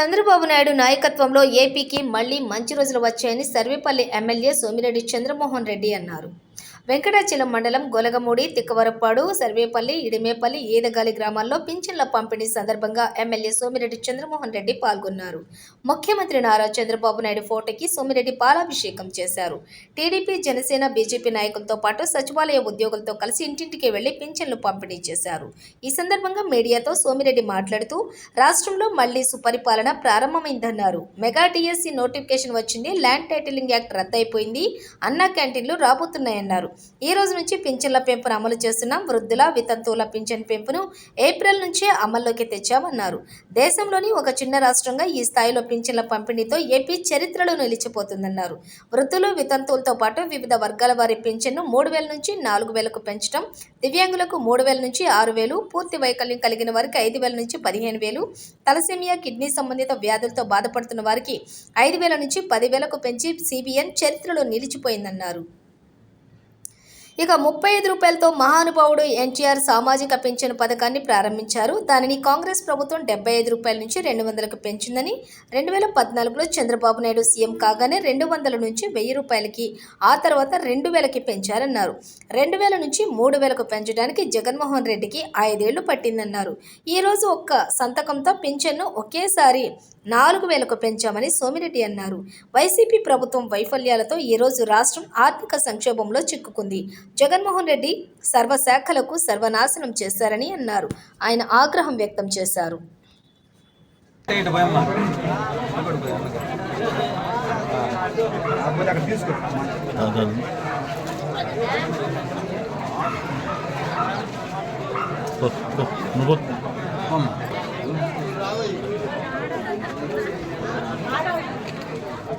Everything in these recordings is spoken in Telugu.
చంద్రబాబు నాయుడు నాయకత్వంలో ఏపీకి మళ్ళీ మంచి రోజులు వచ్చాయని సర్వేపల్లి ఎమ్మెల్యే సోమిరెడ్డి చంద్రమోహన్ రెడ్డి అన్నారు. వెంకటాచలం మండలం గొలగమూడి తిక్కవరప్పాడు సర్వేపల్లి ఇడిమేపల్లి ఈదగాలి గ్రామాల్లో పింఛన్ల పంపిణీ సందర్భంగా ఎమ్మెల్యే సోమిరెడ్డి చంద్రమోహన్ రెడ్డి పాల్గొన్నారు. ముఖ్యమంత్రి నారా చంద్రబాబు నాయుడు ఫోటోకి సోమిరెడ్డి పాలాభిషేకం చేశారు. టీడీపీ జనసేన బీజేపీ నాయకులతో పాటు సచివాలయ ఉద్యోగులతో కలిసి ఇంటింటికి వెళ్ళి పింఛన్లు పంపిణీ చేశారు. ఈ సందర్భంగా మీడియాతో సోమిరెడ్డి మాట్లాడుతూ రాష్ట్రంలో మళ్ళీ సుపరిపాలన ప్రారంభమైందన్నారు. మెగా టీఎస్సీ నోటిఫికేషన్ వచ్చింది ల్యాండ్ టైటిలింగ్ యాక్ట్ రద్దయిపోయింది అన్నా క్యాంటీన్లు రాబోతున్నాయన్నారు. ఈ రోజు నుంచి పింఛన్ల పెంపును అమలు చేస్తున్నాం వృద్ధుల వితంతువుల పింఛన్ పెంపును ఏప్రిల్ నుంచే అమల్లోకి తెచ్చామన్నారు. దేశంలోని ఒక చిన్న రాష్ట్రంగా ఈ స్థాయిలో పింఛన్ల పంపిణీతో ఏపీ చరిత్రలో నిలిచిపోతుందన్నారు. వృద్ధులు వితంతువులతో పాటు వివిధ వర్గాల వారి పింఛన్ను మూడు వేల నుంచి నాలుగు వేలకు పెంచడం దివ్యాంగులకు మూడు వేల నుంచి ఆరు వేలు పూర్తి వైకల్యం కలిగిన వారికి ఐదు వేల నుంచి పదిహేను వేలు తలసేమియా కిడ్నీ సంబంధిత వ్యాధులతో బాధపడుతున్న వారికి ఐదు వేల నుంచి పదివేలకు పెంచి సిబిఎన్ చరిత్రలో నిలిచిపోయిందన్నారు. ఇక ముప్పై ఐదు రూపాయలతో మహానుభావుడు ఎన్టీఆర్ సామాజిక పింఛను పథకాన్ని ప్రారంభించారు. దానిని కాంగ్రెస్ ప్రభుత్వం డెబ్బై ఐదు రూపాయల నుంచి రెండు వందలకు పెంచిందని రెండు వేల పద్నాలుగులో చంద్రబాబు నాయుడు సీఎం కాగానే రెండు వందల నుంచి వెయ్యి రూపాయలకి ఆ తర్వాత రెండు వేలకి పెంచారన్నారు. రెండు వేల నుంచి మూడు వేలకు పెంచడానికి జగన్మోహన్ రెడ్డికి ఐదేళ్ళు పట్టిందన్నారు. ఈరోజు ఒక్క సంతకంతో పింఛన్ను ఒకేసారి నాలుగు వేలకు పెంచామని సోమిరెడ్డి అన్నారు. వైసీపీ ప్రభుత్వం వైఫల్యాలతో ఈరోజు రాష్ట్రం ఆర్థిక సంక్షోభంలో చిక్కుకుంది. జగన్మోహన్ రెడ్డి సర్వశాఖలకు సర్వనాశనం చేశారని అన్నారు. ఆయన ఆగ్రహం వ్యక్తం చేశారు. నువ్వు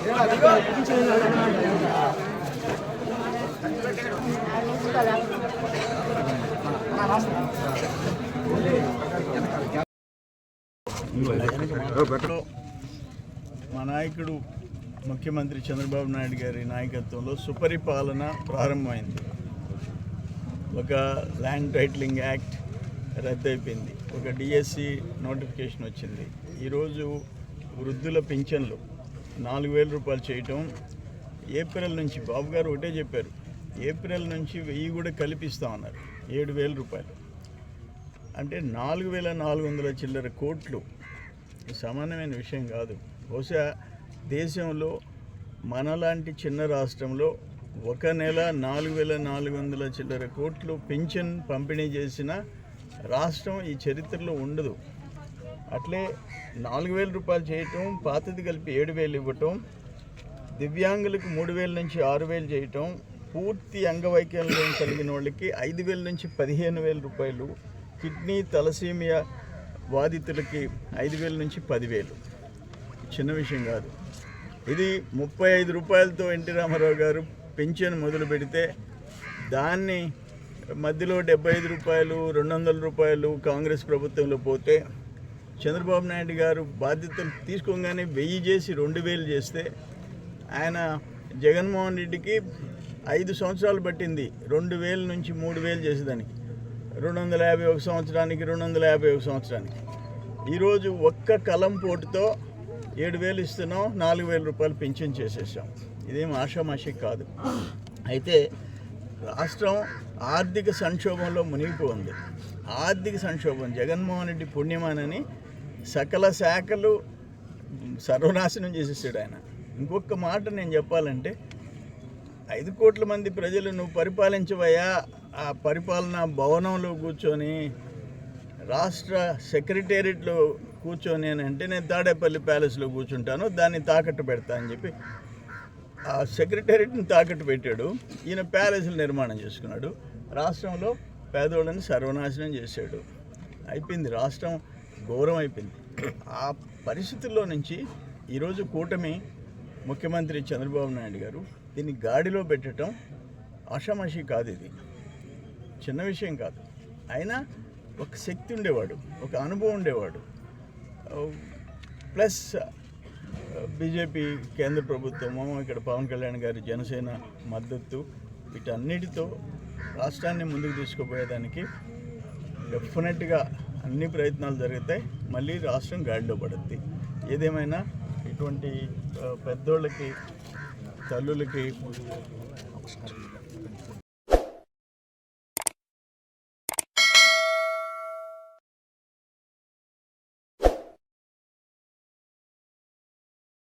మా నాయకుడు ముఖ్యమంత్రి చంద్రబాబు నాయుడు గారి నాయకత్వంలో సుపరిపాలన ప్రారంభమైంది. ఒక ల్యాండ్ టైటిలింగ్ యాక్ట్ రద్దయిపోయింది. ఒక డిఎస్సి నోటిఫికేషన్ వచ్చింది. ఈరోజు వృద్ధుల పింఛన్లు నాలుగు వేల రూపాయలు చేయటం. ఏప్రిల్ నుంచి బాబు గారు ఒకటే చెప్పారు. ఏప్రిల్ నుంచి వెయ్యి కూడా కల్పిస్తామన్నారు ఏడు వేల రూపాయలు. అంటే నాలుగు వేల నాలుగు వందల చిల్లర కోట్లు సమానమైన విషయం కాదు. బహుశా దేశంలో మనలాంటి చిన్న రాష్ట్రంలో ఒక నెల నాలుగు వేల నాలుగు వందల చిల్లర కోట్లు పింఛన్ పంపిణీ చేసిన రాష్ట్రం ఈ చరిత్రలో ఉండదు. అట్లే నాలుగు వేల రూపాయలు చేయటం పాతది కలిపి ఏడు వేలు ఇవ్వటం దివ్యాంగులకు మూడు వేల నుంచి ఆరు వేలు చేయటం పూర్తి అంగవైకల్యం కలిగిన వాళ్ళకి ఐదు వేల నుంచి పదిహేను వేల రూపాయలు కిడ్నీ తలసీమియా బాధితులకి ఐదు వేల నుంచి పదివేలు. చిన్న విషయం కాదు. ఇది ముప్పై ఐదు రూపాయలతో ఎన్టీ రామారావు గారు పెన్షన్ మొదలు పెడితే దాన్ని మధ్యలో డెబ్బై ఐదు రూపాయలు రెండు వందల రూపాయలు కాంగ్రెస్ ప్రభుత్వంలో పోతే చంద్రబాబు నాయుడు గారు బాధ్యతలు తీసుకోగానే వెయ్యి చేసి రెండు వేలు చేస్తే ఆయన జగన్మోహన్ రెడ్డికి ఐదు సంవత్సరాలు పట్టింది. రెండు వేల నుంచి మూడు వేలు చేసేదానికి. రెండు వందల యాభై ఒక సంవత్సరానికి రెండు వందల యాభై ఒక సంవత్సరానికి. ఈరోజు ఒక్క కలం పోటుతో ఏడు వేలు ఇస్తున్నాం నాలుగు వేల రూపాయలు పెన్షన్ చేసేసాం. ఇదేం ఆషామాషి కాదు. అయితే రాష్ట్రం ఆర్థిక సంక్షోభంలో మునిగిపోయింది. ఆర్థిక సంక్షోభం జగన్మోహన్ రెడ్డి పుణ్యమానని సకల శాఖలు సర్వనాశనం చేసేసాడు ఆయన. ఇంకొక మాట నేను చెప్పాలంటే ఐదు కోట్ల మంది ప్రజలు నువ్వు పరిపాలించవయ్యా ఆ పరిపాలన భవనంలో కూర్చొని రాష్ట్ర సెక్రటేరియట్లో కూర్చొని అని అంటే నేను తాడేపల్లి ప్యాలెస్లో కూర్చుంటాను దాన్ని తాకట్టు పెడతా అని చెప్పి ఆ సెక్రటేరియట్ని తాకట్టు పెట్టాడు. ఈయన ప్యాలెస్లు నిర్మాణం చేసుకున్నాడు. రాష్ట్రంలో పేదోళ్ళని సర్వనాశనం చేశాడు. అయిపోయింది. రాష్ట్రం ఘోరం అయిపోయింది ఆ పరిస్థితుల్లో నుంచి ఈరోజు కూటమి ముఖ్యమంత్రి చంద్రబాబు నాయుడు గారు దీన్ని గాడిలో పెట్టడం ఆషామాషి కాదు ఇది. చిన్న విషయం కాదు. అయినా ఒక శక్తి ఉండేవాడు ఒక అనుభవం ఉండేవాడు. ప్లస్ బీజేపీ కేంద్ర ప్రభుత్వము ఇక్కడ పవన్ కళ్యాణ్ గారి జనసేన మద్దతు వీటన్నిటితో రాష్ట్రాన్ని ముందుకు తీసుకుపోయేదానికి డెఫినెట్గా అన్ని ప్రయత్నాలు జరుగుతాయి మళ్ళీ రాష్ట్రం గాడిలో పడుద్ది. ఏదేమైనా ఇటువంటి పెద్దోళ్ళకి తల్లులకి